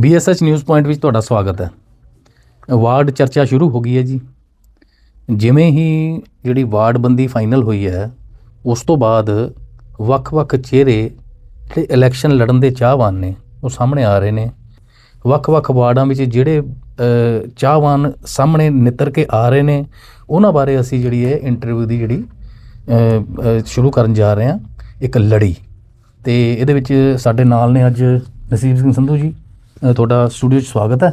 ਬੀਐਸਐਚ news point ਵਿੱਚ ਤੁਹਾਡਾ ਸਵਾਗਤ ਹੈ। ਵਾਰਡ ਚਰਚਾ ਸ਼ੁਰੂ ਹੋ ਗਈ ਹੈ ਜੀ। ਜਿਵੇਂ ਹੀ ਜਿਹੜੀ ਵਾਰਡ ਬੰਦੀ ਫਾਈਨਲ ਹੋਈ ਹੈ, ਉਸ ਤੋਂ ਬਾਅਦ ਵੱਖ-ਵੱਖ ਚਿਹਰੇ ਜਿਹੜੇ ਇਲੈਕਸ਼ਨ ਲੜਨ ਦੇ ਚਾਹਵਾਨ ਨੇ, ਉਹ ਸਾਹਮਣੇ ਆ ਰਹੇ ਨੇ। ਵੱਖ-ਵੱਖ ਵਾਰਡਾਂ ਵਿੱਚ ਜਿਹੜੇ ਚਾਹਵਾਨ ਸਾਹਮਣੇ ਨਿੱਤਰ ਕੇ ਆ ਰਹੇ ਨੇ, ਉਹਨਾਂ ਬਾਰੇ ਅਸੀਂ ਜਿਹੜੀ ਹੈ ਇੰਟਰਵਿਊ ਦੀ ਜਿਹੜੀ ਸ਼ੁਰੂ ਕਰਨ ਜਾ ਰਹੇ ਹਾਂ। ਇੱਕ ਲੜੀ। ਤੇ ਇਹਦੇ ਵਿੱਚ ਸਾਡੇ ਨਾਲ ਨੇ ਅੱਜ ਨਸੀਬ ਸਿੰਘ ਸੰਧੂ ਜੀ ਤੁਹਾਡਾ ਸਟੂਡੀਓ 'ਚ ਸਵਾਗਤ ਹੈ।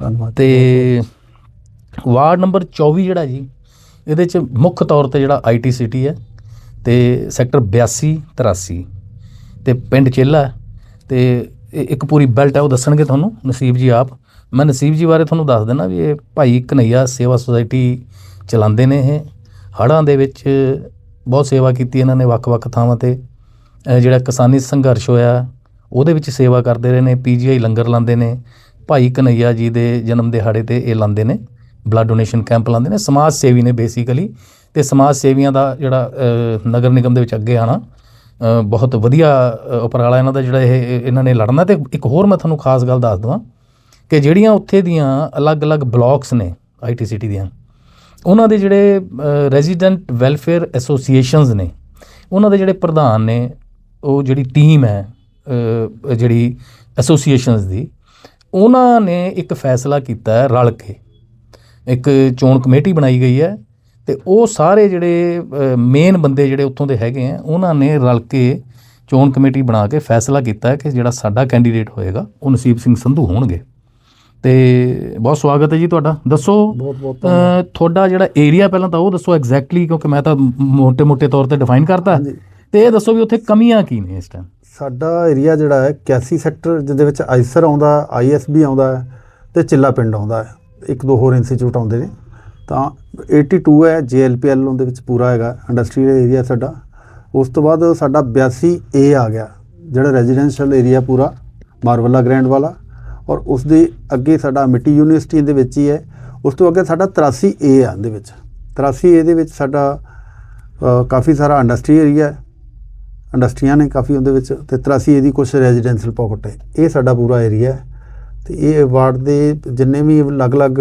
ਧੰਨਵਾਦ। ਤੇ ਵਾਰਡ ਨੰਬਰ 24 ਜਿਹੜਾ ਜੀ ਇਹਦੇ 'ਚ ਮੁੱਖ ਤੌਰ ਤੇ ਜਿਹੜਾ ਆਈਟੀ ਸਿਟੀ ਹੈ ਤੇ ਸੈਕਟਰ 82 83 ਤੇ ਪਿੰਡ ਚੇਲਾ ਤੇ ਇੱਕ ਪੂਰੀ ਬੈਲਟ ਹੈ ਉਹ ਦੱਸਣਗੇ ਤੁਹਾਨੂੰ ਨਸੀਬ ਜੀ ਆਪ। ਮੈਂ ਨਸੀਬ ਜੀ ਬਾਰੇ ਤੁਹਾਨੂੰ ਦੱਸ ਦਿੰਦਾ ਵੀ ਇਹ ਭਾਈ ਕਨਈਆ ਸੇਵਾ ਸੁਸਾਇਟੀ ਚਲਾਉਂਦੇ ਨੇ ਇਹ। ਹੜ੍ਹਾਂ ਦੇ ਵਿੱਚ ਬਹੁਤ ਸੇਵਾ ਕੀਤੀ ਇਹਨਾਂ ਨੇ ਵੱਖ-ਵੱਖ ਥਾਵਾਂ ਤੇ। ਜਿਹੜਾ ਕਿਸਾਨੀ ਸੰਘਰਸ਼ ਹੋਇਆ ਉਹਦੇ ਵਿੱਚ ਸੇਵਾ ਕਰਦੇ ਰਹੇ ਨੇ ਪੀਜੀਆਈ ਲੰਗਰ ਲਾਉਂਦੇ ਨੇ, ਭਾਈ ਕਨਈਆ ਜੀ ਦੇ ਜਨਮ ਦਿਹਾੜੇ ਤੇ ਇਹ ਲਾਉਂਦੇ ਨੇ ਬਲੱਡ ਡੋਨੇਸ਼ਨ ਕੈਂਪ ਲਾਉਂਦੇ ਨੇ, ਸਮਾਜ ਸੇਵੀ ਨੇ ਬੇਸਿਕਲੀ ਤੇ ਸਮਾਜ ਸੇਵੀਆਂ ਦਾ ਜਿਹੜਾ ਨਗਰ ਨਿਗਮ ਦੇ ਵਿੱਚ ਅੱਗੇ ਆਣਾ ਬਹੁਤ ਵਧੀਆ ਉਪਰਾਲਾ ਇਹਨਾਂ ਦਾ ਜਿਹੜਾ ਇਹ ਇਹਨਾਂ ਨੇ ਲੜਨਾ ਤੇ ਇੱਕ ਹੋਰ ਮੈਂ ਤੁਹਾਨੂੰ ਖਾਸ ਗੱਲ ਦੱਸ ਦਵਾਂ ਕਿ ਜਿਹੜੀਆਂ ਉੱਥੇ ਦੀਆਂ ਅਲੱਗ-ਅਲੱਗ ਬਲਾਕਸ ਨੇ ਆਈਟੀ ਸਿਟੀ ਦੀਆਂ, ਉਹਨਾਂ ਦੇ ਜਿਹੜੇ ਰੈਜ਼ੀਡੈਂਟ ਵੈਲਫੇਅਰ ਐਸੋਸੀਏਸ਼ਨਸ ਨੇ, ਉਹਨਾਂ ਦੇ ਜਿਹੜੇ ਪ੍ਰਧਾਨ ਨੇ, ਉਹ ਜਿਹੜੀ ਟੀਮ ਹੈ ਜਿਹੜੀ ਐਸੋਸੀਏਸ਼ਨਸ ਦੀ ਉਹਨਾਂ ਨੇ ਇੱਕ ਫੈਸਲਾ ਕੀਤਾ ਰਲ ਕੇ। ਇੱਕ ਚੋਣ ਕਮੇਟੀ ਬਣਾਈ ਗਈ ਹੈ ਤੇ ਉਹ ਸਾਰੇ ਜਿਹੜੇ ਮੇਨ ਬੰਦੇ ਜਿਹੜੇ ਉੱਥੋਂ ਦੇ ਹੈਗੇ ਆ ਉਹਨਾਂ ਨੇ ਰਲ ਕੇ ਚੋਣ ਕਮੇਟੀ ਬਣਾ ਕੇ ਫੈਸਲਾ ਕੀਤਾ ਕਿ ਜਿਹੜਾ ਸਾਡਾ ਕੈਂਡੀਡੇਟ ਹੋਏਗਾ ਉਹ ਨਸੀਬ ਸਿੰਘ ਸੰਧੂ ਹੋਣਗੇ। ਤੇ ਬਹੁਤ ਸਵਾਗਤ ਹੈ ਜੀ ਤੁਹਾਡਾ। ਦੱਸੋ ਬਹੁਤ ਬਹੁਤ ਤੁਹਾਡਾ ਜਿਹੜਾ ਏਰੀਆ ਪਹਿਲਾਂ ਤਾਂ ਉਹ ਦੱਸੋ ਐਗਜ਼ੈਕਟਲੀ ਕਿਉਂਕਿ ਮੈਂ ਤਾਂ ਮੋਟੇ ਮੋਟੇ ਤੌਰ ਤੇ ਡਿਫਾਈਨ ਕਰਤਾ। ਤੇ ਇਹ ਦੱਸੋ ਵੀ ਉੱਥੇ ਕਮੀਆਂ ਕੀ ਨੇ ਇਸ ਟਾਈਮ ਸਾਡਾ ਏਰੀਆ ਜਿਹੜਾ ਹੈ 81 ਸੈਕਟਰ ਜਿਹਦੇ ਵਿੱਚ ਆਈਸਰ ਆਉਂਦਾ ਆਈਐਸਬੀ ਆਉਂਦਾ ਹੈ ਤੇ ਚਿੱਲਾ ਪਿੰਡ ਆਉਂਦਾ ਹੈ। ਇੱਕ ਦੋ ਹੋਰ ਇੰਸਟੀਚਿਊਟ ਆਉਂਦੇ ਨੇ। ਤਾਂ 82 ਹੈ ਜੇਐਲਪੀਐਲ ਉਹਦੇ ਵਿੱਚ ਪੂਰਾ ਹੈਗਾ ਇੰਡਸਟਰੀਅਲ ਏਰੀਆ ਸਾਡਾ। ਉਸ ਤੋਂ ਬਾਅਦ ਸਾਡਾ 82 ਏ ਆ ਗਿਆ, ਜਿਹੜਾ ਰੈਜ਼ੀਡੈਂਸ਼ੀਅਲ ਏਰੀਆ ਪੂਰਾ, ਮਾਰਵਲਾ ਗ੍ਰੈਂਡ ਵਾਲਾ। ਔਰ ਉਸ ਦੇ ਅੱਗੇ ਸਾਡਾ ਮਿੱਟੀ ਯੂਨੀਵਰਸਿਟੀ ਦੇ ਵਿੱਚ ਹੀ ਹੈ। ਉਸ ਤੋਂ ਅੱਗੇ ਸਾਡਾ 83 ਏ ਆ ਦੇ ਵਿੱਚ। 83 ਏ ਦੇ ਵਿੱਚ ਸਾਡਾ ਕਾਫੀ ਸਾਰਾ ਇੰਡਸਟਰੀ ਏਰੀਆ ਹੈ। ਇੰਡਸਟਰੀਆਂ ਨੇ ਕਾਫੀ ਉਹਦੇ ਵਿੱਚ ਤੇ 83 ਇਹਦੀ ਕੁਝ ਰੈਜ਼ੀਡੈਂਸ਼ੀਅਲ ਪਾਕਟ ਹੈ। ਇਹ ਸਾਡਾ ਪੂਰਾ ਏਰੀਆ ਹੈ। ਤੇ ਇਹ ਵਾਰਡ ਦੇ ਜਿੰਨੇ ਵੀ ਅਲੱਗ-ਅਲੱਗ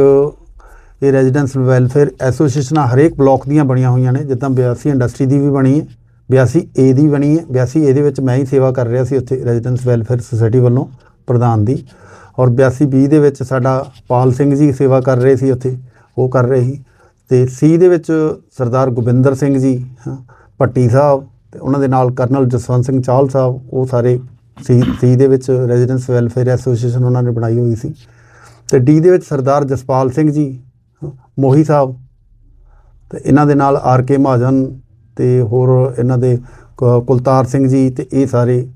ਇਹ ਰੈਜ਼ੀਡੈਂਸ਼ੀਅਲ ਵੈਲਫੇਅਰ ਐਸੋਸੀਏਸ਼ਨਾਂ ਹਰੇਕ ਬਲਾਕ ਦੀਆਂ ਬਣੀਆਂ ਹੋਈਆਂ ਨੇ ਜਿੱਦਾਂ 82 ਇੰਡਸਟਰੀ ਦੀ ਵੀ ਬਣੀ ਹੈ 82 ਏ ਦੀ ਬਣੀ ਹੈ 82 ਏ ਦੇ ਵਿੱਚ ਮੈਂ ਹੀ ਸੇਵਾ ਕਰ ਰਿਹਾ ਸੀ ਉੱਥੇ ਰੈਜ਼ੀਡੈਂਸ ਵੈਲਫੇਅਰ ਸੁਸਾਇਟੀ ਵੱਲੋਂ ਪ੍ਰਧਾਨ ਦੀ। ਔਰ 82 ਬੀ ਦੇ ਵਿੱਚ ਸਾਡਾ ਪਾਲ ਸਿੰਘ ਜੀ ਸੇਵਾ ਕਰ ਰਹੇ ਸੀ ਉੱਥੇ ਉਹ ਕਰ ਰਹੇ ਸੀ। ਤੇ ਸੀ ਦੇ ਵਿੱਚ ਸਰਦਾਰ ਗੋਬਿੰਦਰ ਸਿੰਘ ਜੀ ਹਾਂ, ਭੱਟੀ ਸਾਹਿਬ ਤੇ ਉਹਨਾਂ ਦੇ ਨਾਲ ਕਰਨਲ ਜਸਵੰਤ ਸਿੰਘ ਚਾਹਲ ਸਾਹਿਬ, ਉਹ ਸਾਰੇ ਸੀ ਸੀ ਦੇ ਵਿੱਚ ਰੈਜ਼ੀਡੈਂਸ ਵੈਲਫੇਅਰ ਐਸੋਸੀਏਸ਼ਨ ਉਹਨਾਂ ਨੇ ਬਣਾਈ ਹੋਈ ਸੀ। ਤੇ ਡੀ ਦੇ ਵਿੱਚ ਸਰਦਾਰ ਜਸਪਾਲ ਸਿੰਘ ਜੀ, ਮੋਹੀ ਸਾਹਿਬ, ਤੇ ਇਹਨਾਂ ਦੇ ਨਾਲ ਆਰ ਕੇ ਮਹਾਜਨ ਤੇ ਹੋਰ ਇਹਨਾਂ ਦੇ ਕ- ਕੁਲਤਾਰ ਸਿੰਘ ਜੀ ਤੇ ਇਹ ਸਾਰੇ।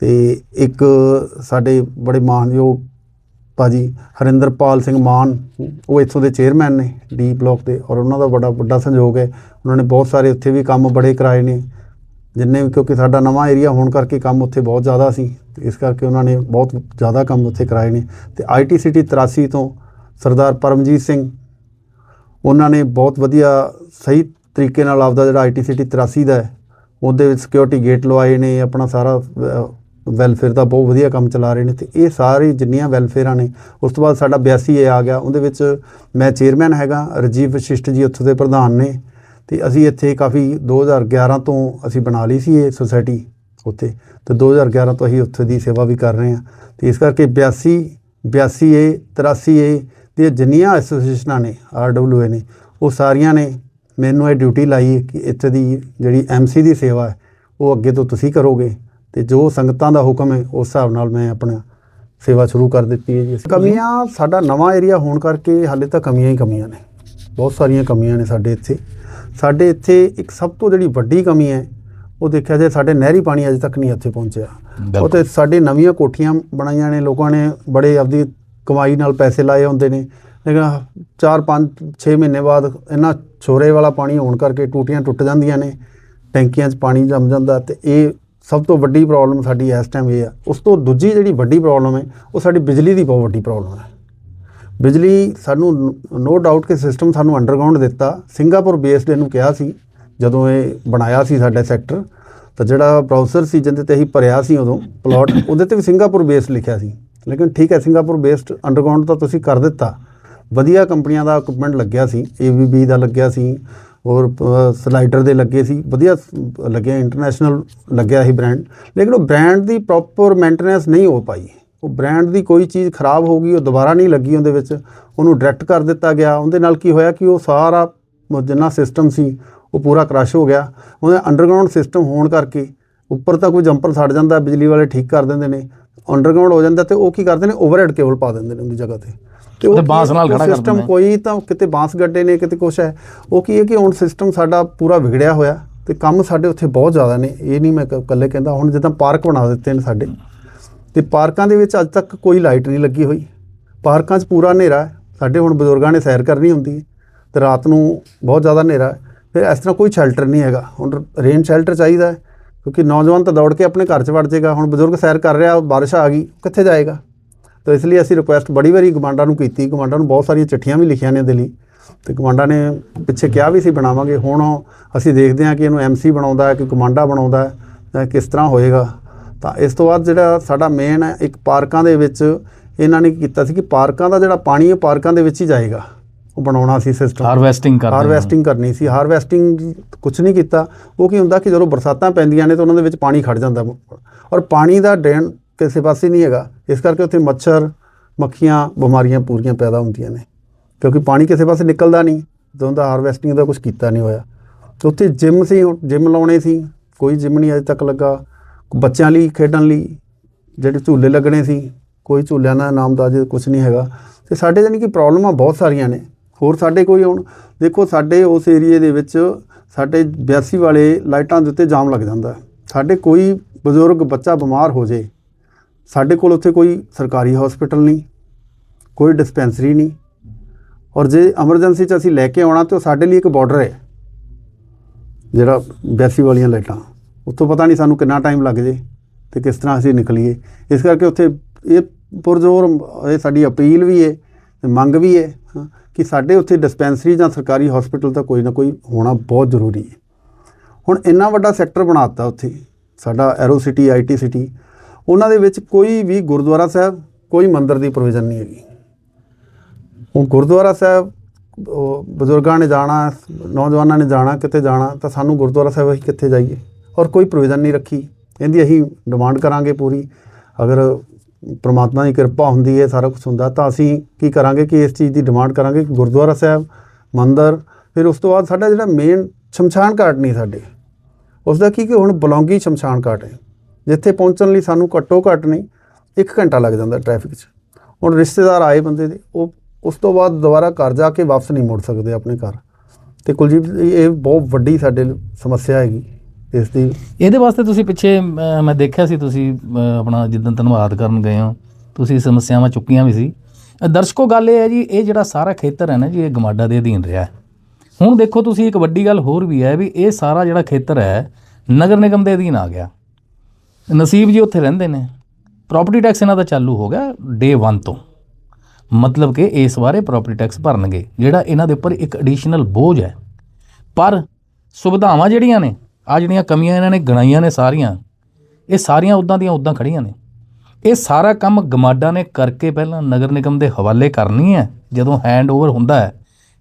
ਤੇ ਇੱਕ ਸਾਡੇ ਬੜੇ ਮਾਨਯੋਗ ਭਾਜੀ ਹਰਿੰਦਰਪਾਲ ਸਿੰਘ ਮਾਨ, ਉਹ ਇੱਥੋਂ ਦੇ ਚੇਅਰਮੈਨ ਨੇ ਡੀ ਬਲਾਕ ਦੇ ਔਰ ਉਹਨਾਂ ਦਾ ਬੜਾ ਵੱਡਾ ਸਹਿਯੋਗ ਹੈ। ਉਹਨਾਂ ਨੇ ਬਹੁਤ ਸਾਰੇ ਉੱਥੇ ਵੀ ਕੰਮ ਬੜੇ ਕਰਾਏ ਨੇ। ਜਿੰਨੇ ਵੀ ਕਿਉਂਕਿ ਸਾਡਾ ਨਵਾਂ ਏਰੀਆ ਹੋਣ ਕਰਕੇ ਕੰਮ ਉੱਥੇ ਬਹੁਤ ਜ਼ਿਆਦਾ ਸੀ ਇਸ ਕਰਕੇ ਉਹਨਾਂ ਨੇ ਬਹੁਤ ਜ਼ਿਆਦਾ ਕੰਮ ਉੱਥੇ ਕਰਾਏ ਨੇ। ਤੇ ਆਈਟੀ ਸਿਟੀ 83 ਤੋਂ ਸਰਦਾਰ ਪਰਮਜੀਤ ਸਿੰਘ, ਉਹਨਾਂ ਨੇ ਬਹੁਤ ਵਧੀਆ ਸਹੀ ਤਰੀਕੇ ਨਾਲ ਆਪਦਾ ਜਿਹੜਾ ਆਈਟੀ ਸਿਟੀ 83 ਦਾ ਹੈ, ਉਹਦੇ ਵਿੱਚ ਸਿਕਿਉਰਿਟੀ ਗੇਟ ਲਵਾਏ ਨੇ, ਆਪਣਾ ਸਾਰਾ ਵੈਲਫੇਅਰ ਦਾ ਬਹੁਤ ਵਧੀਆ ਕੰਮ ਚਲਾ ਰਹੇ ਨੇ। ਤੇ ਇਹ ਸਾਰੀ ਜਿੰਨੀਆਂ ਵੈਲਫੇਅਰਾਂ ਨੇ, ਉਸ ਤੋਂ ਬਾਅਦ ਸਾਡਾ 82 ਏ ਆ ਗਿਆ। ਉਹਦੇ ਵਿੱਚ ਮੈਂ ਚੇਅਰਮੈਨ ਹੈਗਾ, ਰਜੀਵ ਵਸ਼ਿਸ਼ਟ ਜੀ ਉੱਥੋਂ ਦੇ ਪ੍ਰਧਾਨ ਨੇ। ਤੇ ਅਸੀਂ ਇੱਥੇ ਕਾਫੀ 2011 ਤੋਂ ਅਸੀਂ ਬਣਾ ਲਈ ਸੀ ਇਹ ਸੁਸਾਇਟੀ ਉੱਥੇ। ਤੇ 2011 ਤੋਂ ਅਸੀਂ ਉੱਥੇ ਦੀ ਸੇਵਾ ਵੀ ਕਰ ਰਹੇ ਹਾਂ। ਤੇ ਇਸ ਕਰਕੇ 82 82 ਏ 83 ਏ ਦੀਆਂ ਜਿੰਨੀਆਂ ਐਸੋਸੀਏਸ਼ਨਾਂ ਨੇ ਆਰਡਬਲਯੂਏ ਨੇ, ਉਹ ਸਾਰੀਆਂ ਨੇ ਮੈਨੂੰ ਇਹ ਡਿਊਟੀ ਲਾਈ ਹੈ ਕਿ ਇੱਥੇ ਦੀ ਜਿਹੜੀ ਐਮਸੀ ਦੀ ਸੇਵਾ ਹੈ, ਉਹ ਅੱਗੇ ਤੋਂ ਤੁਸੀਂ ਕਰੋਗੇ। ਤੇ ਜੋ ਸੰਗਤਾਂ ਦਾ ਹੁਕਮ ਹੈ, ਉਸ ਹਿਸਾਬ ਨਾਲ ਮੈਂ ਆਪਣਾ ਸੇਵਾ ਸ਼ੁਰੂ ਕਰ ਦਿੱਤੀ ਹੈ ਜੀ। ਕਮੀਆਂ, ਸਾਡਾ ਨਵਾਂ ਏਰੀਆ ਹੋਣ ਕਰਕੇ ਹਾਲੇ ਤਾਂ ਕਮੀਆਂ ਹੀ ਕਮੀਆਂ ਨੇ। ਬਹੁਤ ਸਾਰੀਆਂ ਕਮੀਆਂ ਨੇ ਸਾਡੇ ਇੱਥੇ। ਸਾਡੇ ਇੱਥੇ ਇੱਕ ਸਭ ਤੋਂ ਜਿਹੜੀ ਵੱਡੀ ਕਮੀ ਹੈ ਉਹ ਦੇਖਿਆ ਜਾਏ ਸਾਡੇ ਨਹਿਰੀ ਪਾਣੀ ਅਜੇ ਤੱਕ ਨਹੀਂ ਇੱਥੇ ਪਹੁੰਚਿਆ। ਉਹ। ਤੇ ਸਾਡੇ ਨਵੀਆਂ ਕੋਠੀਆਂ ਬਣਾਈਆਂ ਨੇ ਲੋਕਾਂ ਨੇ ਬੜੇ ਆਪਦੀ ਕਮਾਈ ਨਾਲ ਪੈਸੇ ਲਾਏ ਹੁੰਦੇ ਨੇ। ਲੇਕਿਨ 4 5 6 ਮਹੀਨੇ ਬਾਅਦ ਇਹਨਾਂ ਛੋਰੇ ਵਾਲਾ ਪਾਣੀ ਹੋਣ ਕਰਕੇ ਟੂਟੀਆਂ ਟੁੱਟ ਜਾਂਦੀਆਂ ਨੇ ਟੈਂਕੀਆਂ 'ਚ ਪਾਣੀ ਜੰਮ ਜਾਂਦਾ ਤੇ ਇਹ ਸਭ ਤੋਂ ਵੱਡੀ ਪ੍ਰੋਬਲਮ ਸਾਡੀ ਇਸ ਟਾਈਮ ਇਹ ਆ। ਉਸ ਤੋਂ ਦੂਜੀ ਜਿਹੜੀ ਵੱਡੀ ਪ੍ਰੋਬਲਮ ਹੈ ਉਹ ਸਾਡੀ ਬਿਜਲੀ ਦੀ ਬਹੁਤ ਵੱਡੀ ਪ੍ਰੋਬਲਮ ਹੈ। ਬਿਜਲੀ ਸਾਨੂੰ ਨੋ ਡਾਊਟ ਕਿ ਸਿਸਟਮ ਸਾਨੂੰ ਅੰਡਰਗਰਾਉਂਡ ਦਿੱਤਾ। ਸਿੰਗਾਪੁਰ ਬੇਸਡ ਇਹਨੂੰ ਕਿਹਾ ਸੀ, ਜਦੋਂ ਇਹ ਬਣਾਇਆ ਸੀ ਸਾਡਾ ਸੈਕਟਰ, ਤਾਂ ਜਿਹੜਾ ਬ੍ਰਾਊਜ਼ਰ ਸੀ ਜਿਹਦੇ ਤੇ ਅਸੀਂ ਭਰਿਆ ਸੀ ਉਦੋਂ ਪਲਾਟ, ਉਹਦੇ ਤੇ ਵੀ ਸਿੰਗਾਪੁਰ ਬੇਸ ਲਿਖਿਆ ਸੀ। ਲੇਕਿਨ ਠੀਕ ਹੈ, ਸਿੰਗਾਪੁਰ ਬੇਸਡ ਅੰਡਰਗਰਾਉਂਡ ਤਾਂ ਤੁਸੀਂ ਕਰ ਦਿੱਤਾ। ਵਧੀਆ ਕੰਪਨੀਆਂ ਦਾ ਇਕਵਿਪਮੈਂਟ ਲੱਗਿਆ ਸੀ ABB ਦਾ ਲੱਗਿਆ ਸੀ ਔਰ ਸਲਾਈਡਰ ਦੇ ਲੱਗੇ ਸੀ, ਵਧੀਆ ਲੱਗਿਆ ਇੰਟਰਨੈਸ਼ਨਲ ਲੱਗਿਆ ਸੀ ਬ੍ਰਾਂਡ ਲੇਕਿਨ ਉਹ ਬ੍ਰਾਂਡ ਦੀ ਪ੍ਰੋਪਰ ਮੇਨਟੇਨੈਂਸ ਨਹੀਂ ਹੋ ਪਾਈ। ਉਹ ਬ੍ਰਾਂਡ ਦੀ ਕੋਈ ਚੀਜ਼ ਖਰਾਬ ਹੋ ਗਈ ਉਹ ਦੁਬਾਰਾ ਨਹੀਂ ਲੱਗੀ ਉਹਦੇ ਵਿੱਚ ਉਹਨੂੰ ਡਾਇਰੈਕਟ ਕਰ ਦਿੱਤਾ ਗਿਆ। ਉਹਦੇ ਨਾਲ ਕੀ ਹੋਇਆ ਕਿ ਉਹ ਸਾਰਾ ਜਿੰਨਾ ਸਿਸਟਮ ਸੀ ਉਹ ਪੂਰਾ ਕ੍ਰਸ਼ ਹੋ ਗਿਆ। ਉਹਦੇ ਅੰਡਰਗਰਾਉਂਡ ਸਿਸਟਮ ਹੋਣ ਕਰਕੇ ਉੱਪਰ ਤਾਂ ਕੋਈ ਜੰਪਰ ਛੱਡ ਜਾਂਦਾ ਬਿਜਲੀ ਵਾਲੇ ਠੀਕ ਕਰ ਦਿੰਦੇ ਨੇ। ਅੰਡਰਗਰਾਉਂਡ ਹੋ ਜਾਂਦਾ ਤੇ ਉਹ ਕੀ ਕਰਦੇ ਨੇ ਓਵਰਹੈਡ ਕੇਬਲ ਪਾ ਦਿੰਦੇ ਨੇ ਉਹਦੀ ਜਗ੍ਹਾ ਤੇ। ਤੇ ਉਹਦੇ ਬਾਂਸ ਨਾਲ ਖੜਾ ਸਿਸਟਮ। ਕੋਈ ਤਾਂ ਕਿਤੇ ਬਾਂਸ ਗੱਡੇ ਨੇ ਕਿਤੇ ਕੁਛ ਹੈ। ਉਹ ਕੀ ਹੈ ਕਿ ਹੁਣ ਸਿਸਟਮ ਸਾਡਾ ਪੂਰਾ ਵਿਗੜਿਆ ਹੋਇਆ ਤੇ ਕੰਮ ਸਾਡੇ ਉੱਥੇ ਬਹੁਤ ਜ਼ਿਆਦਾ ਨੇ। ਇਹ ਨਹੀਂ ਮੈਂ ਇਕੱਲੇ ਕਹਿੰਦਾ ਹੁਣ ਜਿੱਦਾਂ ਪਾਰਕ ਬਣਾ ਦਿੱਤੇ ਨੇ ਸਾਡੇ। ਤੇ ਪਾਰਕਾਂ ਦੇ ਵਿੱਚ ਅੱਜ ਤੱਕ ਕੋਈ ਲਾਈਟ ਨਹੀਂ ਲੱਗੀ ਹੋਈ। ਪਾਰਕਾਂ 'ਚ ਪੂਰਾ ਹਨੇਰਾ ਹੈ। ਸਾਡੇ ਹੁਣ ਬਜ਼ੁਰਗਾਂ ਨੇ ਸੈਰ ਕਰਨੀ ਹੁੰਦੀ ਹੈ ਤੇ ਰਾਤ ਨੂੰ ਬਹੁਤ ਜ਼ਿਆਦਾ ਹਨੇਰਾ ਹੈ। ਫਿਰ ਇਸ ਤਰ੍ਹਾਂ ਕੋਈ ਸ਼ੈਲਟਰ ਨਹੀਂ ਹੈਗਾ। ਹੁਣ ਰੇਨ ਸ਼ੈਲਟਰ ਚਾਹੀਦਾ ਹੈ ਕਿਉਂਕਿ ਨੌਜਵਾਨ ਤਾਂ ਦੌੜ ਕੇ ਆਪਣੇ ਘਰ 'ਚ ਵੜ ਜਾਏਗਾ। ਹੁਣ ਬਜ਼ੁਰਗ ਸੈਰ ਕਰ ਰਿਹਾ ਬਾਰਿਸ਼ ਆ ਗਈ ਕਿੱਥੇ ਜਾਏਗਾ? ਤਾਂ ਇਸ ਲਈ ਅਸੀਂ ਰਿਕੁਐਸਟ ਬੜੀ ਵਾਰੀ ਕਮਾਂਡਾਂ ਨੂੰ ਕੀਤੀ। ਕਮਾਂਡਾਂ ਨੂੰ ਬਹੁਤ ਸਾਰੀਆਂ ਚਿੱਠੀਆਂ ਵੀ ਲਿਖੀਆਂ ਨੇ ਇਹਦੇ ਲਈ। ਤੇ ਕਮਾਂਡਾਂ ਨੇ ਪਿੱਛੇ ਕਿਹਾ ਵੀ ਸੀ ਬਣਾਵਾਂਗੇ। ਹੁਣ ਅਸੀਂ ਦੇਖਦੇ ਹਾਂ ਕਿ ਇਹਨੂੰ ਐਮਸੀ ਬਣਾਉਂਦਾ ਹੈ, ਕਿ ਕਮਾਂਡਾ ਬਣਾਉਂਦਾ ਹੈ ਕਿਸ ਤਰ੍ਹਾਂ ਹੋਏਗਾ। ਤਾਂ ਇਸ ਤੋਂ ਬਾਅਦ ਜਿਹੜਾ ਸਾਡਾ ਮੇਨ ਹੈ ਇੱਕ ਪਾਰਕਾਂ ਦੇ ਵਿੱਚ ਇਹਨਾਂ ਨੇ ਕੀਤਾ ਸੀ ਕਿ ਪਾਰਕਾਂ ਦਾ ਜਿਹੜਾ ਪਾਣੀ ਹੈ ਪਾਰਕਾਂ ਦੇ ਵਿੱਚ ਹੀ ਜਾਏਗਾ। ਉਹ ਬਣਾਉਣਾ ਸੀ ਸਿਸਟਮ ਹਾਰਵੈਸਟਿੰਗ ਕਰਦੇ ਨੇ। ਹਾਰਵੈਸਟਿੰਗ ਕਰਨੀ ਸੀ। ਹਾਰਵੈਸਟਿੰਗ ਕੁਝ ਨਹੀਂ ਕੀਤਾ। ਉਹ ਕੀ ਹੁੰਦਾ ਕਿ ਜਦੋਂ ਬਰਸਾਤਾਂ ਪੈਂਦੀਆਂ ਨੇ ਤਾਂ ਉਹਨਾਂ ਦੇ ਵਿੱਚ ਪਾਣੀ ਖੜ ਜਾਂਦਾ। ਔਰ ਪਾਣੀ ਦਾ ਡਰੇਨ ਕਿਸੇ ਪਾਸੇ ਨਹੀਂ ਹੈਗਾ। ਇਸ ਕਰਕੇ ਉੱਥੇ ਮੱਛਰ ਮੱਖੀਆਂ ਬਿਮਾਰੀਆਂ ਪੂਰੀਆਂ ਪੈਦਾ ਹੁੰਦੀਆਂ ਨੇ। ਕਿਉਂਕਿ ਪਾਣੀ ਕਿਸੇ ਪਾਸੇ ਨਿਕਲਦਾ ਨਹੀਂ। ਜਦੋਂ ਦਾ ਹਾਰਵੈਸਟਿੰਗ ਦਾ ਕੁਝ ਕੀਤਾ ਨਹੀਂ ਹੋਇਆ। ਤੇ ਉੱਥੇ ਜਿਮ ਸੀ ਜਿਮ ਲਾਉਣੇ ਸੀ। ਕੋਈ ਜਿਮ ਨਹੀਂ ਅਜੇ ਤੱਕ ਲੱਗਾ। ਬੱਚਿਆਂ ਲਈ, ਖੇਡਣ ਲਈ ਜਿਹੜੇ ਝੂਲੇ ਲੱਗਣੇ ਸੀ, ਕੋਈ ਝੂਲਿਆਂ ਦਾ ਨਾਮ ਦਾ ਜੇ ਕੁਝ ਨਹੀਂ ਹੈਗਾ। ਤੇ ਸਾਡੇ ਜਾਨੀ ਕਿ ਪ੍ਰੋਬਲਮਾਂ ਬਹੁਤ ਸਾਰੀਆਂ ਨੇ। ਹੋਰ ਸਾਡੇ ਕੋਈ ਹੁਣ, ਦੇਖੋ ਸਾਡੇ ਉਸ ਏਰੀਏ ਦੇ ਵਿੱਚ ਸਾਡੇ 82 ਵਾਲੇ ਲਾਈਟਾਂ ਦੇ ਉੱਤੇ ਜਾਮ ਲੱਗ ਜਾਂਦਾ। ਸਾਡੇ ਕੋਈ ਬਜ਼ੁਰਗ ਬੱਚਾ ਬਿਮਾਰ ਹੋ ਜੇ, ਸਾਡੇ ਕੋਲ ਉੱਥੇ ਕੋਈ ਸਰਕਾਰੀ ਹਸਪੀਟਲ ਨਹੀਂ, ਕੋਈ ਡਿਸਪੈਂਸਰੀ ਨਹੀਂ। ਔਰ ਜੇ ਐਮਰਜੈਂਸੀ 'ਚ ਅਸੀਂ ਲੈ ਕੇ ਆਉਣਾ, ਤੇ ਉਹ ਸਾਡੇ ਲਈ ਇੱਕ ਬਾਰਡਰ ਹੈ, ਜਿਹੜਾ 82 ਵਾਲੀਆਂ ਲਾਈਟਾਂ। ਉੱਥੋਂ ਪਤਾ ਨਹੀਂ ਸਾਨੂੰ ਕਿੰਨਾ ਟਾਈਮ ਲੱਗ ਜੇ ਤੇ ਕਿਸ ਤਰ੍ਹਾਂ ਅਸੀਂ ਨਿਕਲੀਏ। ਇਸ ਕਰਕੇ ਉੱਥੇ ਇਹ ਪੁਰਜ਼ੋਰ, ਇਹ ਸਾਡੀ ਅਪੀਲ ਵੀ ਹੈ ਤੇ ਮੰਗ ਵੀ ਹੈ, ਕਿ ਸਾਡੇ ਉੱਥੇ ਡਿਸਪੈਂਸਰੀ ਜਾਂ ਸਰਕਾਰੀ ਹਸਪੀਟਲ ਤਾਂ ਕੋਈ ਨਾ ਕੋਈ ਹੋਣਾ ਬਹੁਤ ਜ਼ਰੂਰੀ ਹੈ ਹੁਣ ਇੰਨਾ ਵੱਡਾ ਸੈਕਟਰ ਬਣਾਤਾ ਉੱਥੇ, ਸਾਡਾ ਐਰੋ ਸਿਟੀ ਆਈਟੀ ਸਿਟੀ ਉਹਨਾਂ ਦੇ ਵਿੱਚ ਕੋਈ ਵੀ ਗੁਰਦੁਆਰਾ ਸਾਹਿਬ, ਕੋਈ ਮੰਦਿਰ ਦੀ ਪ੍ਰੋਵੀਜ਼ਨ ਨਹੀਂ ਹੈਗੀ। ਹੁਣ ਗੁਰਦੁਆਰਾ ਸਾਹਿਬ ਬਜ਼ੁਰਗਾਂ ਨੇ ਜਾਣਾ, ਨੌਜਵਾਨਾਂ ਨੇ ਜਾਣਾ ਕਿਤੇ ਜਾਣਾ, ਤਾਂ ਸਾਨੂੰ ਗੁਰਦੁਆਰਾ ਸਾਹਿਬ ਅਸੀਂ ਕਿੱਥੇ ਜਾਈਏ? ਔਰ ਕੋਈ ਪ੍ਰੋਵੀਜ਼ਨ ਨਹੀਂ ਰੱਖੀ। ਇਹਦੀ ਅਸੀਂ ਡਿਮਾਂਡ ਕਰਾਂਗੇ ਪੂਰੀ। ਅਗਰ ਪ੍ਰਮਾਤਮਾ ਦੀ ਕਿਰਪਾ ਹੁੰਦੀ ਹੈ, ਸਾਰਾ ਕੁਝ ਹੁੰਦਾ, ਤਾਂ ਅਸੀਂ ਕੀ ਕਰਾਂਗੇ ਕਿ ਇਸ ਚੀਜ਼ ਦੀ ਡਿਮਾਂਡ ਕਰਾਂਗੇ? ਕਿ ਗੁਰਦੁਆਰਾ ਸਾਹਿਬ, ਮੰਦਰ, ਫਿਰ ਉਸ ਤੋਂ ਬਾਅਦ ਸਾਡਾ ਜਿਹੜਾ ਮੇਨ ਸ਼ਮਸ਼ਾਨ ਘਾਟ ਨਹੀਂ ਸਾਡੇ। ਉਸ ਦਾ ਕੀ ਕਿ ਹੁਣ ਬਲੌਂਗੀ ਸ਼ਮਸ਼ਾਨ ਘਾਟ ਹੈ। ਜਿੱਥੇ ਪਹੁੰਚਣ ਲਈ ਸਾਨੂੰ ਘੱਟੋ ਘੱਟ ਨਹੀਂ 1 ਘੰਟਾ ਲੱਗ ਜਾਂਦਾ ਟ੍ਰੈਫਿਕ 'ਚ। ਹੁਣ ਰਿਸ਼ਤੇਦਾਰ ਆਏ ਬੰਦੇ ਦੇ, ਉਹ ਉਸ ਤੋਂ ਬਾਅਦ ਦੁਬਾਰਾ ਘਰ ਜਾ ਕੇ ਵਾਪਸ ਨਹੀਂ ਮੁੜ ਸਕਦੇ ਆਪਣੇ ਘਰ। ਤੇ ਕੁਲਜੀਤ ਇਹ ਬਹੁਤ ਵੱਡੀ ਸਾਡੇ ਸਮੱਸਿਆ ਹੈਗੀ। ਇਸ ਦੀ। ਇਹਦੇ ਵਾਸਤੇ ਤੁਸੀਂ ਪਿੱਛੇ ਅਹ, ਮੈਂ ਦੇਖਿਆ ਸੀ ਤੁਸੀਂ ਅਹ, ਆਪਣਾ ਜਿੱਦਣ ਧੰਨਵਾਦ ਕਰਨ ਗਏ ਹੋ। ਤੁਸੀਂ ਸਮੱਸਿਆਵਾਂ ਚੁੱਕੀਆਂ ਵੀ ਸੀ। ਅਹ, ਦਰਸ਼ਕੋ ਗੱਲ ਇਹ ਹੈ ਜੀ ਇਹ ਜਿਹੜਾ ਸਾਰਾ ਖੇਤਰ ਹੈ ਨਾ ਜੀ ਇਹ ਗਮਾਡਾ ਦੇ ਅਧੀਨ ਰਿਹਾ ਹੈ। ਹੁਣ ਦੇਖੋ ਤੁਸੀਂ ਇੱਕ ਵੱਡੀ ਗੱਲ ਹੋਰ ਵੀ ਹੈ ਵੀ ਇਹ ਸਾਰਾ ਜਿਹੜਾ ਖੇਤਰ ਹੈ ਨਗਰ ਨਿਗਮ ਦੇ ਅਧੀਨ ਆ ਗਿਆ। ਨਸੀਬ ਜੀ ਉੱਥੇ ਰਹਿੰਦੇ ਨੇ। ਪ੍ਰਾਪਰਟੀ ਟੈਕਸ ਇਹਨਾਂ ਦਾ ਚਾਲੂ ਹੋ ਗਿਆ ਡੇ 1 ਤੋਂ। ਮਤਲਬ ਕਿ ਇਸ ਬਾਰੇ ਪ੍ਰਾਪਰਟੀ ਟੈਕਸ ਭਰਨਗੇ ਜਿਹੜਾ ਇਹਨਾਂ ਦੇ ਉੱਪਰ ਇੱਕ ਐਡੀਸ਼ਨਲ ਬੋਝ ਹੈ। ਪਰ ਸੁਵਿਧਾਵਾਂ ਜਿਹੜੀਆਂ ਨੇ ਆ ਜਿਹੜੀਆਂ ਕਮੀਆਂ ਇਹਨਾਂ ਨੇ ਗਣਾਈਆਂ ਨੇ ਸਾਰੀਆਂ, ਇਹ ਸਾਰੀਆਂ ਉਦਾਂ ਦੀਆਂ ਉਦਾਂ ਖੜੀਆਂ ਨੇ। ਇਹ ਸਾਰਾ ਕੰਮ ਗਮਾਡਾ ਨੇ ਕਰਕੇ ਪਹਿਲਾਂ ਨਗਰ ਨਿਗਮ ਦੇ ਹਵਾਲੇ ਕਰਨੀ ਹੈ, ਜਦੋਂ ਹੈਂਡ ਓਵਰ ਹੁੰਦਾ ਹੈ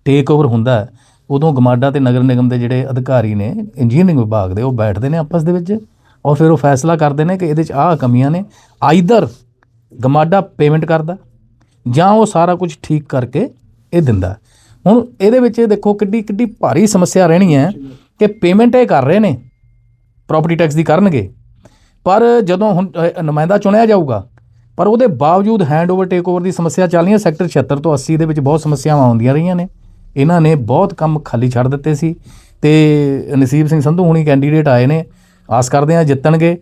ਟੇਕ ਓਵਰ ਹੁੰਦਾ ਹੈ, ਉਦੋਂ ਗਮਾਡਾ ਤੇ ਨਗਰ ਨਿਗਮ ਦੇ ਜਿਹੜੇ ਅਧਿਕਾਰੀ ਨੇ ਇੰਜੀਨੀਅਰਿੰਗ ਵਿਭਾਗ ਦੇ, ਉਹ ਬੈਠਦੇ ਨੇ ਆਪਸ ਦੇ ਵਿੱਚ ਔਰ ਫਿਰ ਉਹ ਫੈਸਲਾ ਕਰਦੇ ਨੇ ਕਿ ਇਹਦੇ 'ਚ ਆਹ ਕਮੀਆਂ ਨੇ, ਆਈਦਰ ਗਮਾਡਾ ਪੇਮੈਂਟ ਕਰਦਾ ਜਾਂ ਉਹ ਸਾਰਾ ਕੁਝ ਠੀਕ ਕਰਕੇ ਇਹ ਦਿੰਦਾ। ਹੁਣ ਇਹਦੇ ਵਿੱਚ ਇਹ ਦੇਖੋ ਕਿੱਡੀ ਕਿੱਡੀ ਭਾਰੀ ਸਮੱਸਿਆ ਰਹਿਣੀ ਹੈ ਕਿ ਪੇਮੈਂਟ ਇਹ ਕਰ ਰਹੇ ਨੇ ਪ੍ਰਾਪਰਟੀ ਟੈਕਸ ਦੀ ਕਰਨਗੇ। ਪਰ ਜਦੋਂ ਹੁਣ ਨੁਮਾਇੰਦਾ ਚੁਣਿਆ ਜਾਊਗਾ, ਪਰ ਉਹਦੇ ਬਾਵਜੂਦ ਹੈਂਡਓਵਰ ਟੇਕਓਵਰ ਦੀ ਸਮੱਸਿਆ ਚੱਲ ਰਹੀ ਹੈ ਸੈਕਟਰ 76 ਤੋਂ 80 ਦੇ ਵਿੱਚ ਬਹੁਤ ਸਮੱਸਿਆਵਾਂ ਆਉਂਦੀਆਂ ਰਹੀਆਂ ਨੇ। ਇਹਨਾਂ ਨੇ ਬਹੁਤ ਕੰਮ ਖਾਲੀ ਛੱਡ ਦਿੱਤੇ ਸੀ ਤੇ ਨਸੀਬ ਸਿੰਘ ਸੰਧੂ ਹੁਣੀ ਕੈਂਡੀਡੇਟ ਆਏ ਨੇ। ਆਸ ਕਰਦੇ ਆ ਜਿੱਤਣਗੇ,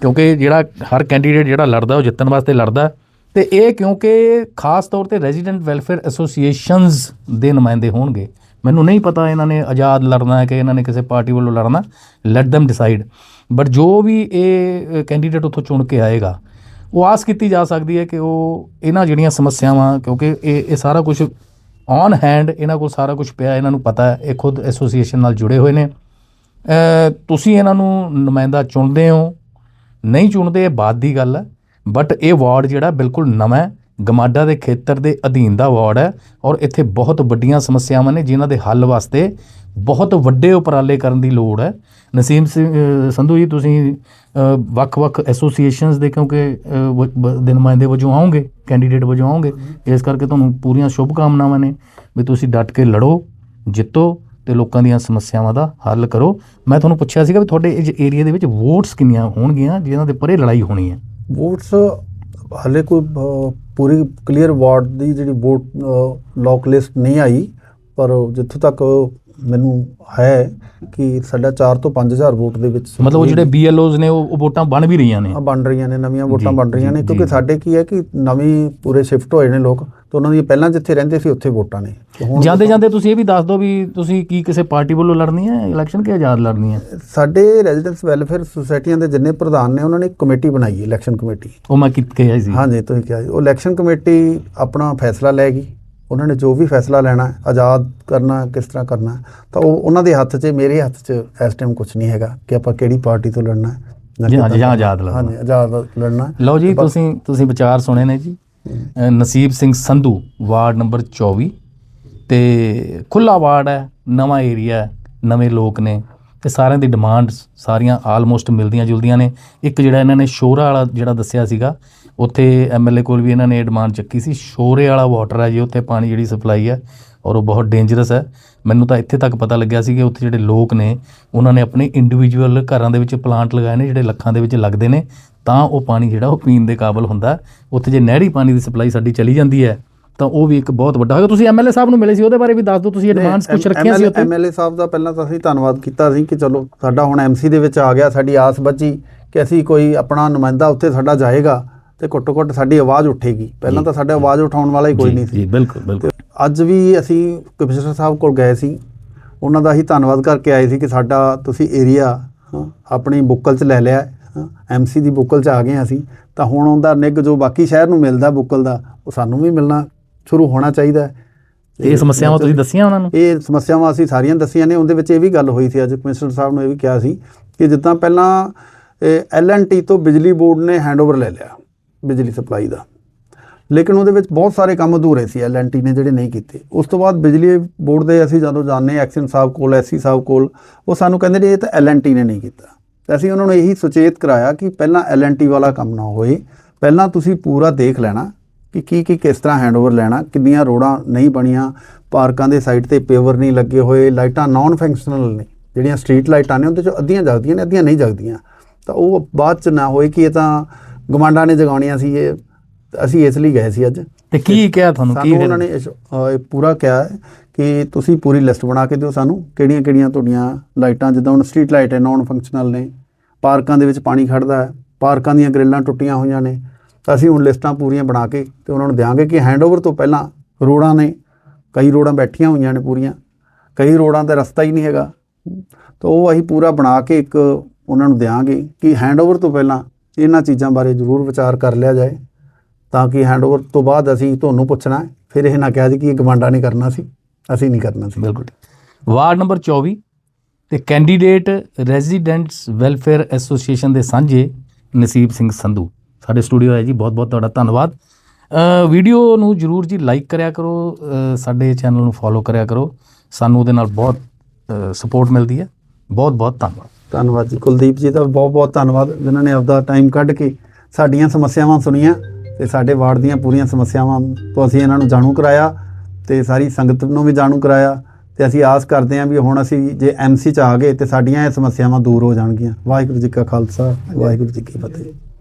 ਕਿਉਂਕਿ ਜਿਹੜਾ ਹਰ ਕੈਂਡੀਡੇਟ ਜਿਹੜਾ ਲੜਦਾ, ਉਹ ਜਿੱਤਣ ਵਾਸਤੇ ਲੜਦਾ। ਤੇ ਇਹ ਕਿਉਂਕਿ ਖਾਸ ਤੌਰ ਤੇ ਰੈਜ਼ੀਡੈਂਟ ਵੈਲਫੇਅਰ ਐਸੋਸੀਏਸ਼ਨਸ ਦੇ ਨੁਮਾਇੰਦੇ ਹੋਣਗੇ। ਮੈਨੂੰ ਨਹੀਂ ਪਤਾ ਇਹਨਾਂ ਨੇ ਆਜ਼ਾਦ ਲੜਨਾ ਹੈ ਕਿ ਇਹਨਾਂ ਨੇ ਕਿਸੇ ਪਾਰਟੀ ਵੱਲੋਂ ਲੜਨਾ ਲੈਟ them ਡਿਸਾਈਡ ਬਟ ਜੋ ਵੀ ਇਹ ਕੈਂਡੀਡੇਟ ਉੱਥੋਂ ਚੁਣ ਕੇ ਆਏਗਾ, ਉਹ ਆਸ ਕੀਤੀ ਜਾ ਸਕਦੀ ਹੈ ਕਿ ਉਹ ਇਹਨਾਂ ਜਿਹੜੀਆਂ ਸਮੱਸਿਆਵਾਂ, ਕਿਉਂਕਿ ਇਹ ਇਹ ਸਾਰਾ ਕੁਝ ਔਨ ਹੈਂਡ ਇਹਨਾਂ ਕੋਲ ਸਾਰਾ ਕੁਝ ਪਿਆ, ਇਹਨਾਂ ਨੂੰ ਪਤਾ ਹੈ, ਇਹ ਖੁਦ ਐਸੋਸੀਏਸ਼ਨ ਨਾਲ ਜੁੜੇ ਹੋਏ ਨੇ। ਤੁਸੀਂ ਇਹਨਾਂ ਨੂੰ ਨੁਮਾਇੰਦਾ ਚੁਣਦੇ ਹੋ, ਨਹੀਂ ਚੁਣਦੇ, ਇਹ ਬਾਤ ਦੀ ਗੱਲ ਹੈ ਬਟ ਇਹ ਵਾਰਡ ਜਿਹੜਾ ਬਿਲਕੁਲ ਨਵਾਂ ਹੈ ਗਮਾਡਾ ਦੇ ਖੇਤਰ ਦੇ ਅਧੀਨ ਦਾ ਵਾਰਡ ਹੈ ਔਰ ਇੱਥੇ ਬਹੁਤ ਵੱਡੀਆਂ ਸਮੱਸਿਆਵਾਂ ਨੇ ਜਿਨ੍ਹਾਂ ਦੇ ਹੱਲ ਵਾਸਤੇ ਬਹੁਤ ਵੱਡੇ ਉਪਰਾਲੇ ਕਰਨ ਦੀ ਲੋੜ ਹੈ। ਨਸੀਮ ਸਿੰਘ ਸੰਧੂ ਜੀ ਤੁਸੀਂ ਵੱਖ-ਵੱਖ ਐਸੋਸੀਏਸ਼ਨਸ ਦੇ ਕਿਉਂਕਿ ਅ, ਵ- ਨੁਮਾਇੰਦੇ ਵਜੋਂ ਆਉਂਗੇ ਕੈਂਡੀਡੇਟ ਵਜੋਂ ਆਉਂਗੇ ਇਸ ਕਰਕੇ ਤੁਹਾਨੂੰ ਪੂਰੀਆਂ ਸ਼ੁਭ ਕਾਮਨਾਵਾਂ ਨੇ ਵੀ ਤੁਸੀਂ ਡਟ ਕੇ ਲੜੋ ਜਿੱਤੋ ਤੇ ਲੋਕਾਂ ਦੀਆਂ ਸਮੱਸਿਆਵਾਂ ਦਾ ਹੱਲ ਕਰੋ। ਮੈਂ ਤੁਹਾਨੂੰ ਪੁੱਛਿਆ ਸੀਗਾ ਵੀ ਤੁਹਾਡੇ ਇਸ ਏਰੀਆ ਦੇ ਵਿੱਚ ਵੋਟਸ ਕਿੰਨੀਆਂ ਹੋਣਗੀਆਂ ਜਿਨ੍ਹਾਂ ਦੇ ਪਰੇ ਲੜਾਈ ਹੋਣੀ ਹੈ? ਵੋਟਸ ਹਲੇ ਕੋਈ ਪੂਰੀ ਕਲੀਅਰ ਵਾਰਡ ਦੀ ਜਿਹੜੀ ਵੋਟ ਲੌਕ ਲਿਸਟ ਨਹੀਂ ਆਈ ਪਰ ਜਿੱਥੋਂ ਤੱਕ ਮੈਨੂੰ ਹੈ ਕਿ ਸਾਡਾ 4 ਤੋਂ 5000 ਵੋਟ ਦੇ ਵਿੱਚ ਮਤਲਬ ਉਹ ਜਿਹੜੇ BLOs ਨੇ ਉਹ ਵੋਟਾਂ ਬਣ ਵੀ ਰਹੀਆਂ ਨੇ ਬਣ ਰਹੀਆਂ ਨੇ ਨਵੀਆਂ ਵੋਟਾਂ ਬਣ ਰਹੀਆਂ ਨੇ ਕਿਉਂਕਿ। ਸਾਡੇ ਕੀ ਹੈ ਕਿ ਨਵੀਂ ਪੂਰੇ ਸ਼ਿਫਟ ਹੋਏ ਨੇ ਲੋਕ ਤੇ ਉਹਨਾਂ ਦੀ ਪਹਿਲਾਂ ਜਿੱਥੇ ਰਹਿੰਦੇ ਸੀ ਉੱਥੇ ਵੋਟਾਂ ਨੇ। ਜਾਂਦੇ ਜਾਂਦੇ ਤੁਸੀਂ ਇਹ ਵੀ ਦੱਸ ਦਿਓ ਵੀ ਤੁਸੀਂ ਕੀ ਕਿਸੇ ਪਾਰਟੀ ਵੱਲੋਂ ਲੜਨੀ ਹੈ ਇਲੈਕਸ਼ਨ ਕਿ ਆਜ਼ਾਦ ਲੜਨੀ ਹੈ? ਸਾਡੇ ਰੈਜ਼ੀਡੈਂਸ ਵੈਲਫੇਅਰ ਸੁਸਾਇਟੀਆਂ ਦੇ ਜਿੰਨੇ ਪ੍ਰਧਾਨ ਨੇ ਉਹਨਾਂ ਨੇ ਇੱਕ ਕਮੇਟੀ ਬਣਾਈ ਹੈ ਇਲੈਕਸ਼ਨ ਕਮੇਟੀ। ਉਹ ਮੈਂ ਕਿਤ ਕਿਹਾ ਸੀ? ਹਾਂਜੀ ਤੁਸੀਂ ਕਿਹਾ। ਉਹ ਇਲੈਕਸ਼ਨ ਕਮੇਟੀ ਆਪਣਾ ਫੈਸਲਾ ਲੈਗੀ ਉਹਨਾਂ ਨੇ ਜੋ ਵੀ ਫੈਸਲਾ ਲੈਣਾ ਹੈ, ਆਜ਼ਾਦ ਕਰਨਾ ਕਿਸ ਤਰ੍ਹਾਂ ਕਰਨਾ ਤਾਂ ਉਹ ਉਹਨਾਂ ਦੇ ਹੱਥ 'ਚ ਮੇਰੇ ਹੱਥ 'ਚ ਇਸ ਟਾਈਮ ਕੁਝ ਨਹੀਂ ਹੈਗਾ ਕਿ ਆਪਾਂ ਕਿਹੜੀ ਪਾਰਟੀ ਤੋਂ ਲੜਨਾ। ਹੈ ਜਾਂ ਆਜ਼ਾਦ ਲੜਨਾ। ਹਾਂਜੀ ਆਜ਼ਾਦ ਲੜਨਾ। ਲਓ ਜੀ ਤੁਸੀਂ ਤੁਸੀਂ ਵਿਚਾਰ ਸੁਣੇ ਨੇ ਜੀ। ਨਸੀਬ ਸਿੰਘ ਸੰਧੂ, ਵਾਰਡ ਨੰਬਰ 24 ਤੇ ਖੁੱਲਾ ਵਾਰਡ ਹੈ, ਨਵਾਂ ਏਰੀਆ ਹੈ, ਨਵੇਂ ਲੋਕ ਨੇ ਤੇ ਸਾਰਿਆਂ ਦੀ ਡਿਮਾਂਡ ਸਾਰੀਆਂ ਆਲਮੋਸਟ ਮਿਲਦੀਆਂ ਜੁਲਦੀਆਂ ਨੇ। ਇੱਕ ਜਿਹੜਾ ਇਹਨਾਂ ਨੇ ਸ਼ੋਰਾ ਵਾਲਾ ਜਿਹੜਾ ਦੱਸਿਆ ਸੀਗਾ, ਉੱਥੇ ਐਮਐਲਏ ਕੋਲ ਵੀ ਇਹਨਾਂ ਨੇ ਡਿਮਾਂਡ ਚੱਕੀ ਸੀ। ਸ਼ੋਰੇ ਵਾਲਾ ਵਾਟਰ ਹੈ ਜੀ, ਉੱਥੇ ਪਾਣੀ ਜਿਹੜੀ ਸਪਲਾਈ ਹੈ ਔਰ ਉਹ ਬਹੁਤ ਡੇਂਜਰਸ ਹੈ। ਮੈਨੂੰ ਤਾਂ ਇੱਥੇ ਤੱਕ ਪਤਾ ਲੱਗਿਆ ਸੀ ਕਿ ਉੱਥੇ ਜਿਹੜੇ ਲੋਕ ਨੇ ਉਹਨਾਂ ਨੇ ਆਪਣੇ ਇੰਡੀਵਿਜੂਅਲ ਘਰਾਂ ਦੇ ਵਿੱਚ ਪਲਾਂਟ ਲਗਾਏ ਨੇ ਜਿਹੜੇ ਲੱਖਾਂ ਦੇ ਵਿੱਚ ਲੱਗਦੇ ਨੇ ਤਾਂ ਉਹ ਪਾਣੀ ਜਿਹੜਾ ਉਹ ਪੀਣ ਦੇ ਕਾਬਿਲ ਹੁੰਦਾ। ਉੱਥੇ ਜੇ ਨਹਿਰੀ ਪਾਣੀ ਦੀ ਸਪਲਾਈ ਸਾਡੀ ਚਲੀ ਜਾਂਦੀ ਹੈ ਤਾਂ ਉਹ ਵੀ ਇੱਕ ਬਹੁਤ ਵੱਡਾ ਹੋਏਗਾ ਤੁਸੀਂ ਐਮਐਲਏ ਸਾਹਿਬ ਨੂੰ ਮਿਲੇ ਸੀ ਉਹਦੇ ਬਾਰੇ ਵੀ ਦੱਸ ਦਿਓ ਤੁਸੀਂ ਡਿਮਾਂਡਸ ਕੁਝ ਰੱਖੀਆਂ ਸੀ ਉੱਥੇ? ਐਮਐਲਏ ਸਾਹਿਬ ਦਾ ਪਹਿਲਾਂ ਤਾਂ ਅਸੀਂ ਧੰਨਵਾਦ ਕੀਤਾ ਸੀ ਕਿ ਚਲੋ ਸਾਡਾ ਹੁਣ ਐਮਸੀ ਦੇ ਵਿੱਚ ਆ ਗਿਆ ਸਾਡੀ ਆਸ ਬੱਝੀ ਕਿ ਅਸੀਂ ਕੋਈ ਆਪਣਾ ਨੁਮਾਇੰਦਾ ਉੱਥੇ ਸਾਡਾ ਜਾਏਗਾ ਤੇ ਘੱਟੋ ਘੱਟ ਸਾਡੀ ਆਵਾਜ਼ ਉੱਠੇਗੀ। ਪਹਿਲਾਂ ਤਾਂ ਸਾਡਾ ਆਵਾਜ਼ ਉਠਾਉਣ ਵਾਲਾ ਹੀ ਕੋਈ ਨਹੀਂ ਸੀ। ਜੀ ਬਿਲਕੁਲ ਬਿਲਕੁਲ। ਅੱਜ ਵੀ ਅਸੀਂ ਕਮਿਸ਼ਨਰ ਸਾਹਿਬ ਕੋਲ ਗਏ ਸੀ। ਉਹਨਾਂ ਦਾ ਅਸੀਂ ਧੰਨਵਾਦ ਕਰਕੇ ਆਏ ਸੀ ਕਿ ਸਾਡਾ ਤੁਸੀਂ ਏਰੀਆ ਆਪਣੀ ਬੁੱਕਲ 'ਚ ਲੈ ਲਿਆ ਐਮਸੀ ਦੀ ਬੁੱਕਲ 'ਚ ਆ ਗਏ ਹਾਂ ਅਸੀਂ। ਤਾਂ ਹੁਣ ਉਹਦਾ ਨਿੱਘ ਜੋ ਬਾਕੀ ਸ਼ਹਿਰ ਨੂੰ ਮਿਲਦਾ ਬੁੱਕਲ ਦਾ ਉਹ ਸਾਨੂੰ ਵੀ ਮਿਲਣਾ ਸ਼ੁਰੂ ਹੋਣਾ ਚਾਹੀਦਾ ਹੈ। ਇਹ ਸਮੱਸਿਆਵਾਂ ਤੁਸੀਂ ਦੱਸੀਆਂ ਉਹਨਾਂ ਨੂੰ? ਇਹ ਸਮੱਸਿਆਵਾਂ ਅਸੀਂ ਸਾਰੀਆਂ ਦੱਸੀਆਂ ਨੇ ਉਹਦੇ ਵਿੱਚ ਇਹ ਵੀ ਗੱਲ ਹੋਈ ਸੀ ਅੱਜ ਕਮਿਸ਼ਨਰ ਸਾਹਿਬ ਨੇ ਇਹ ਵੀ ਕਿਹਾ ਸੀ ਕਿ ਜਿੱਦਾਂ ਪਹਿਲਾਂ ਐਲਐਨਟੀ ਤੋਂ ਬਿਜਲੀ ਬੋਰਡ ਨੇ ਹੈਂਡਓਵਰ ਲੈ ਲਿਆ ਬਿਜਲੀ ਸਪਲਾਈ ਦਾ। ਲੇਕਿਨ ਉਹਦੇ ਵਿੱਚ ਬਹੁਤ ਸਾਰੇ ਕੰਮ ਅਧੂਰੇ ਸੀ ਐਲਐਨਟੀ ਨੇ ਜਿਹੜੇ ਨਹੀਂ ਕੀਤੇ। ਉਸ ਤੋਂ ਬਾਅਦ ਬਿਜਲੀ ਬੋਰਡ ਦੇ ਅਸੀਂ ਜਦੋਂ ਜਾਣਦੇ ਐਕਸ਼ਨ ਸਾਹਿਬ ਕੋਲ ਐਸਸੀ ਸਾਹਿਬ ਕੋਲ, ਉਹ ਸਾਨੂੰ ਕਹਿੰਦੇ ਨੇ ਇਹ ਤਾਂ ਐਲਐਨਟੀ ਨੇ ਨਹੀਂ ਕੀਤਾ। ਤੇ ਅਸੀਂ ਉਹਨਾਂ ਨੂੰ ਇਹੀ ਸੁਚੇਤ ਕਰਾਇਆ ਕਿ ਪਹਿਲਾਂ ਐਲਐਨਟੀ ਵਾਲਾ ਕੰਮ ਨਾ ਹੋਏ, ਪਹਿਲਾਂ ਤੁਸੀਂ ਪੂਰਾ ਦੇਖ ਲੈਣਾ ਕਿ ਕੀ ਕੀ ਕਿਸ ਤਰ੍ਹਾਂ ਹੈਂਡਓਵਰ ਲੈਣਾ, ਕਿੰਨੀਆਂ ਰੋਡਾਂ ਨਹੀਂ ਬਣੀਆਂ, ਪਾਰਕਾਂ ਦੇ ਸਾਈਡ ਤੇ ਪੇਵਰ ਨਹੀਂ ਲੱਗੇ ਹੋਏ, ਲਾਈਟਾਂ ਨਾਨ ਫੰਕਸ਼ਨਲ ਨੇ, ਜਿਹੜੀਆਂ ਸਟਰੀਟ ਲਾਈਟਾਂ ਨੇ, ਉਹਦੇ ਚੋਂ ਅੱਧੀਆਂ ਜਗਦੀਆਂ ਨੇ, ਅੱਧੀਆਂ ਨਹੀਂ ਜਗਦੀਆਂ। ਤਾਂ ਉਹ ਬਾਅਦ ਚ ਨਾ ਹੋਏ ਕਿ ਇਹ ਤਾਂ ਗਮਾਂਡਾਂ ਨੇ ਜਗਾਉਣੀਆਂ ਸੀ, ਇਹ ਅਸੀਂ ਇਸ ਲਈ ਗਏ ਸੀ ਅੱਜ। ਤੇ ਕੀ ਕਿਹਾ ਤੁਹਾਨੂੰ? ਕੀ ਸਾਨੂੰ ਉਹਨਾਂ ਨੇ ਇਹ ਪੂਰਾ ਕਿਹਾ ਹੈ ਕਿ ਤੁਸੀਂ ਪੂਰੀ ਲਿਸਟ ਬਣਾ ਕੇ ਦਿਓ ਸਾਨੂੰ ਕਿਹੜੀਆਂ ਕਿਹੜੀਆਂ ਤੁਹਾਡੀਆਂ ਲਾਈਟਾਂ ਜਿੱਦਾਂ ਹੁਣ ਸਟਰੀਟ ਲਾਈਟ ਹੈ ਨਾਨ ਫੰਕਸ਼ਨਲ ਨੇ। ਪਾਰਕਾਂ ਦੇ ਵਿੱਚ ਪਾਣੀ ਖੜਦਾ ਹੈ ਪਾਰਕਾਂ ਦੀਆਂ ਗ੍ਰਿਲਾਂ ਟੁੱਟੀਆਂ ਹੋਈਆਂ ਨੇ। ਤਾਂ ਅਸੀਂ ਹੁਣ ਲਿਸਟਾਂ ਪੂਰੀਆਂ ਬਣਾ ਕੇ ਤੇ ਉਹਨਾਂ ਨੂੰ ਦਿਆਂਗੇ ਕਿ ਹੈਂਡਓਵਰ ਤੋਂ ਪਹਿਲਾਂ ਰੋਡਾਂ ਨੇ ਕਈ ਰੋਡਾਂ ਬੈਠੀਆਂ ਹੋਈਆਂ ਨੇ ਪੂਰੀਆਂ। ਕਈ ਰੋਡਾਂ ਤੇ ਰਸਤਾ ਹੀ ਨਹੀਂ ਹੈਗਾ। ਤਾਂ ਉਹ ਅਸੀਂ ਪੂਰਾ ਬਣਾ ਕੇ ਇੱਕ ਉਹਨਾਂ ਨੂੰ ਦਿਆਂਗੇ ਕਿ ਹੈਂਡਓਵਰ ਤੋਂ ਪਹਿਲਾਂ ਇਹਨਾਂ ਚੀਜ਼ਾਂ ਬਾਰੇ ਜ਼ਰੂਰ ਵਿਚਾਰ ਕਰ ਲਿਆ ਜਾਏ। ਤਾਂ ਕਿ ਹੈਂਡਓਵਰ ਤੋਂ ਬਾਅਦ ਅਸੀਂ ਤੁਹਾਨੂੰ ਪੁੱਛਣਾ ਹੈ, ਫਿਰ ਇਹ ਨਾ ਕਹਿ ਜੀ ਕਿ ਇਹ ਗਵਾਂਡਾ ਨਹੀਂ ਕਰਨਾ ਸੀ। ਅਸੀਂ ਨਹੀਂ ਕਰਨਾ ਸੀ। ਬਿਲਕੁਲ। ਵਾਰਡ ਨੰਬਰ 24 ਤੇ ਕੈਂਡੀਡੇਟ ਰੈਜ਼ੀਡੈਂਟਸ ਵੈਲਫੇਅਰ ਐਸੋਸੀਏਸ਼ਨ ਦੇ ਸਾਂਝੇ ਨਸੀਬ ਸਿੰਘ ਸੰਧੂ। ਸਾਡੇ ਸਟੂਡੀਓ ਹੈ ਜੀ ਬਹੁਤ ਬਹੁਤ ਤੁਹਾਡਾ ਧੰਨਵਾਦ। ਵੀਡੀਓ ਨੂੰ ਜਰੂਰ ਜੀ ਲਾਈਕ ਕਰਿਆ ਕਰੋ ਸਾਡੇ ਚੈਨਲ ਨੂੰ ਫੋਲੋ ਕਰਿਆ ਕਰੋ। ਸਾਨੂੰ ਉਹਦੇ ਨਾਲ ਬਹੁਤ ਸਪੋਰਟ ਮਿਲਦੀ ਹੈ। ਬਹੁਤ ਬਹੁਤ ਧੰਨਵਾਦ। ਧੰਨਵਾਦ ਜੀ। ਕੁਲਦੀਪ ਜੀ ਦਾ ਬਹੁਤ ਬਹੁਤ ਧੰਨਵਾਦ ਜਿਨ੍ਹਾਂ ਨੇ ਆਪਦਾ ਟਾਈਮ ਕੱਢ ਕੇ ਸਾਡੀਆਂ ਸਮੱਸਿਆਵਾਂ ਸੁਣੀਆਂ। ਤੇ ਸਾਡੇ ਵਾਰਡ ਦੀਆਂ ਪੂਰੀਆਂ ਸਮੱਸਿਆਵਾਂ ਤੋਂ ਅਸੀਂ ਇਹਨਾਂ ਨੂੰ ਜਾਣੂ ਕਰਾਇਆ ਤੇ ਸਾਰੀ ਸੰਗਤ ਨੂੰ ਵੀ ਜਾਣੂ ਕਰਾਇਆ ਤੇ ਅਸੀਂ ਆਸ ਕਰਦੇ ਹਾਂ ਵੀ ਹੁਣ ਅਸੀਂ ਜੇ ਐਮਸੀ ਚ ਆ ਗਏ ਤੇ ਸਾਡੀਆਂ ਇਹ ਸਮੱਸਿਆਵਾਂ ਦੂਰ ਹੋ ਜਾਣਗੀਆਂ। ਵਾਹਿਗੁਰੂ ਜੀ ਕਾ ਖਾਲਸਾ, ਵਾਹਿਗੁਰੂ ਜੀ ਕੀ ਫਤਿਹ।